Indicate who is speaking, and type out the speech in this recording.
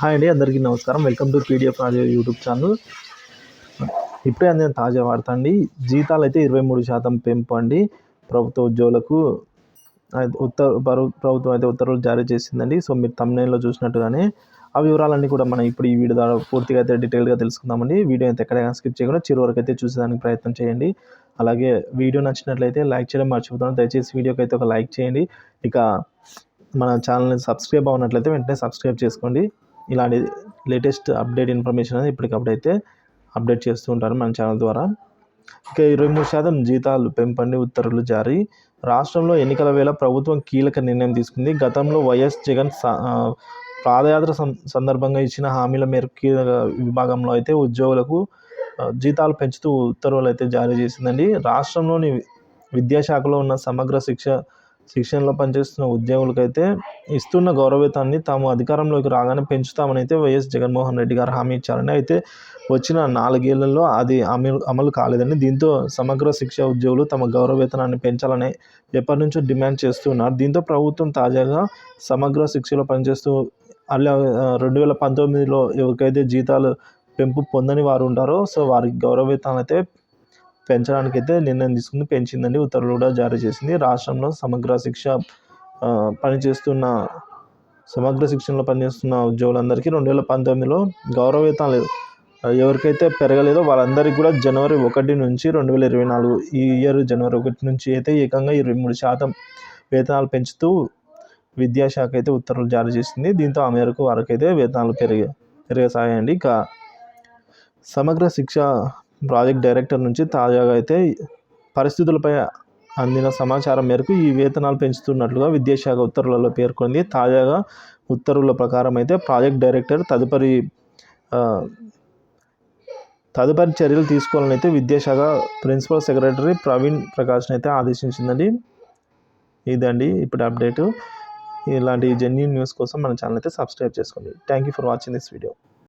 Speaker 1: Hi అండి అందరికీ నమస్కారం. Welcome to PDF Raju YouTube channel. ఇప్పుడే అందిన తాజా వార్త అండి. జీతాలు అయితే ఇరవై మూడు శాతం పెంపు అండి. ప్రభుత్వ ఉద్యోగులకు అది ఉత్తర ప్రభుత్వం అయితే ఉత్తర్వులు జారీ చేసిందండి. సో మీరు తమిళలో చూసినట్టుగానే ఆ వివరాలన్నీ కూడా మనం ఇప్పుడు ఈ వీడియో ద్వారా పూర్తిగా అయితే డీటెయిల్గా తెలుసుకుందామండి. వీడియో అయితే ఎక్కడైనా స్కిప్ చేయకుండా చివరి వరకు అయితే చూసేదానికి ప్రయత్నం చేయండి. అలాగే వీడియో నచ్చినట్లయితే లైక్ చేయడం మర్చిపోతున్నాను దయచేసి వీడియోకి అయితే ఒక లైక్ చేయండి. ఇక మన ఛానల్ని సబ్స్క్రైబ్ అవ్వనట్లయితే వెంటనే సబ్స్క్రైబ్ చేసుకోండి. ఇలాంటి లేటెస్ట్ అప్డేట్ ఇన్ఫర్మేషన్ అనేది ఇప్పటికప్పుడు అయితే అప్డేట్ చేస్తూ ఉంటారు మన ఛానల్ ద్వారా. ఇక ఇరవై మూడు శాతం జీతాలు పెంపండి ఉత్తర్వులు జారీ. రాష్ట్రంలో ఎన్నికల వేళ ప్రభుత్వం కీలక నిర్ణయం తీసుకుంది. గతంలో వైఎస్ జగన్ పాదయాత్ర సందర్భంగా ఇచ్చిన హామీల మేరకు కీలక విభాగంలో అయితే ఉద్యోగులకు జీతాలు పెంచుతూ ఉత్తర్వులు అయితే జారీ చేసిందండి. రాష్ట్రంలోని విద్యాశాఖలో ఉన్న సమగ్ర శిక్ష శిక్షణలో పనిచేస్తున్న ఉద్యోగులకైతే ఇస్తున్న గౌరవేతాన్ని తాము అధికారంలోకి రాగానే పెంచుతామని అయితే వైఎస్ జగన్మోహన్ రెడ్డి గారు హామీ ఇచ్చారని అయితే వచ్చిన నాలుగేళ్ళలో అది అమలు అమలు కాలేదని దీంతో సమగ్ర శిక్ష ఉద్యోగులు తమ గౌరవేతనాన్ని పెంచాలని ఎప్పటి నుంచో డిమాండ్ చేస్తున్నారు దీంతో ప్రభుత్వం తాజాగా సమగ్ర శిక్షలో పనిచేస్తూ అలా రెండు వేల పంతొమ్మిదిలో ఎవరికైతే జీతాలు పెంపు పొందని వారు ఉంటారో సో వారికి గౌరవేతనాలు అయితే పెంచడానికి అయితే నిర్ణయం తీసుకుంది. పెంచిందండి. ఉత్తర్వులు కూడా జారీ చేసింది. రాష్ట్రంలో సమగ్ర శిక్ష పనిచేస్తున్న సమగ్ర శిక్షణలో పనిచేస్తున్న ఉద్యోగులందరికీ రెండు వేల పంతొమ్మిదిలో గౌరవేతనాలు ఎవరికైతే పెరగలేదో వాళ్ళందరికీ కూడా జనవరి ఒకటి నుంచి రెండు వేల ఇరవై నాలుగు ఈ ఇయర్ జనవరి ఒకటి నుంచి అయితే ఏకంగా ఇరవై మూడు శాతం వేతనాలు పెంచుతూ విద్యాశాఖ అయితే ఉత్తర్వులు జారీ చేసింది. దీంతో ఆ మేరకు వారికైతే వేతనాలు పెరిగి పెరగసాయండి ఇక సమగ్ర శిక్ష ప్రాజెక్ట్ డైరెక్టర్ నుంచి తాజాగా అయితే పరిస్థితులపై అందిన సమాచారం మేరకు ఈ వేతనాలు పెంచుతున్నట్లుగా విద్యాశాఖ ఉత్తర్వులలో పేర్కొంది. తాజాగా ఉత్తర్వుల ప్రకారం అయితే ప్రాజెక్ట్ డైరెక్టర్ తదుపరి తదుపరి చర్యలు తీసుకోవాలని అయితే విద్యాశాఖ ప్రిన్సిపల్ సెక్రటరీ ప్రవీణ్ ప్రకాష్ని అయితే ఆదేశించిందండి. ఇదండి ఇప్పుడు అప్డేటు. ఇలాంటి జెన్యున్ న్యూస్ కోసం మన ఛానల్ అయితే సబ్స్క్రైబ్ చేసుకోండి. Thank you for watching this video.